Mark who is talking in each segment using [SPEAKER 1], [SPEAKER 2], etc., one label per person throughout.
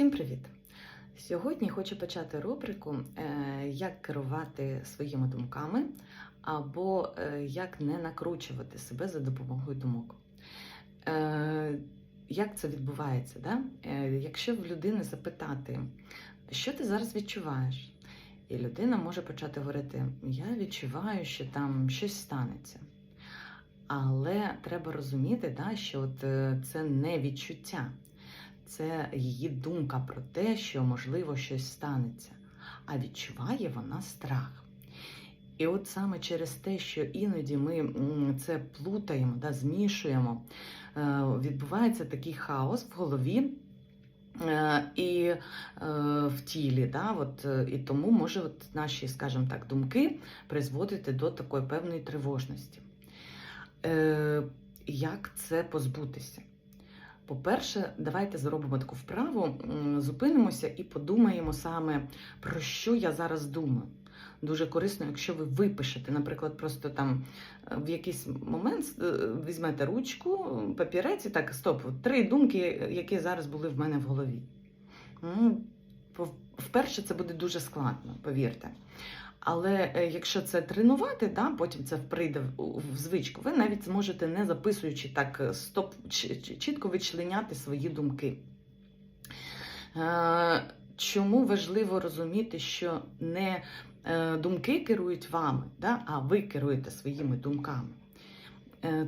[SPEAKER 1] Всім привіт! Сьогодні хочу почати рубрику е, Як керувати своїми думками або е, як не накручувати себе за допомогою думок. Е, Як це відбувається? Да? Якщо в людини запитати, що ти зараз відчуваєш? І людина може почати говорити: Я відчуваю, що там щось станеться. Але треба розуміти, да, що от це не відчуття це її думка про те, що можливо щось станеться, а відчуває вона страх. І от саме через те, що іноді ми це плутаємо, да, змішуємо, е, відбувається такий хаос в голові. е, І е, в тілі, да, от, і тому може от наші, скажімо так, думки призводити до такої певної тривожності. Як це позбутися? По-перше, давайте зробимо таку вправу, зупинимося і подумаємо саме, про що я зараз думаю. Дуже корисно, якщо ви випишете, наприклад, просто там е, в якийсь момент е, візьмете ручку, папірець і так, стоп, три думки, які зараз були в мене в голові. Вперше це буде дуже складно, повірте. Але е, якщо це тренувати, да, потім це прийде в, звичку, ви навіть зможете, не записуючи так е, стоп, чітко вичленяти свої думки. Е, Чому важливо розуміти, що не думки керують вами, да, а ви керуєте своїми думками?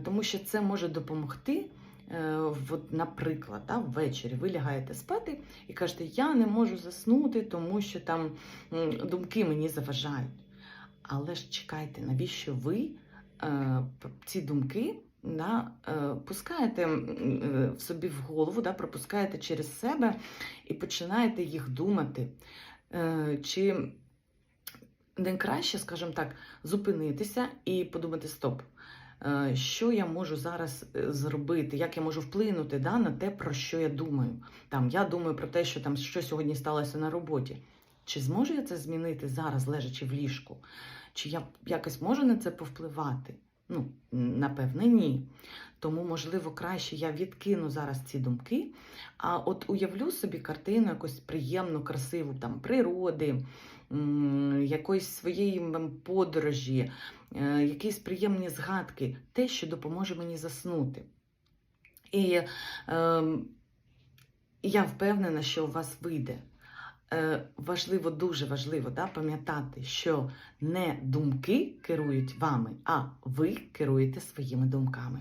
[SPEAKER 1] Тому що це може допомогти. Е, От, наприклад, да, ввечері ви лягаєте спати і кажете, я не можу заснути, тому що там думки мені заважають. Але ж чекайте, навіщо ви е, ці думки да, е, пускаєте в собі в голову, да, пропускаєте через себе і починаєте їх думати? Чи не краще, скажімо так, зупинитися і подумати: стоп. Е, Що я можу зараз е, зробити, як я можу вплинути да, на те, про що я думаю? Там я думаю про те, що там що сьогодні сталося на роботі. Чи зможу я це змінити зараз, лежачи в ліжку? Чи я якось можу на це повпливати? Ну, напевне, ні. Тому, можливо, краще я відкину зараз ці думки, а от уявлю собі картину якусь приємну, красиву там природи, якоїсь своєї подорожі, е, якісь приємні згадки, те, що допоможе мені заснути. І е, я впевнена, що у вас вийде. Е, важливо, дуже важливо да, пам'ятати, що не думки керують вами, а ви керуєте своїми думками.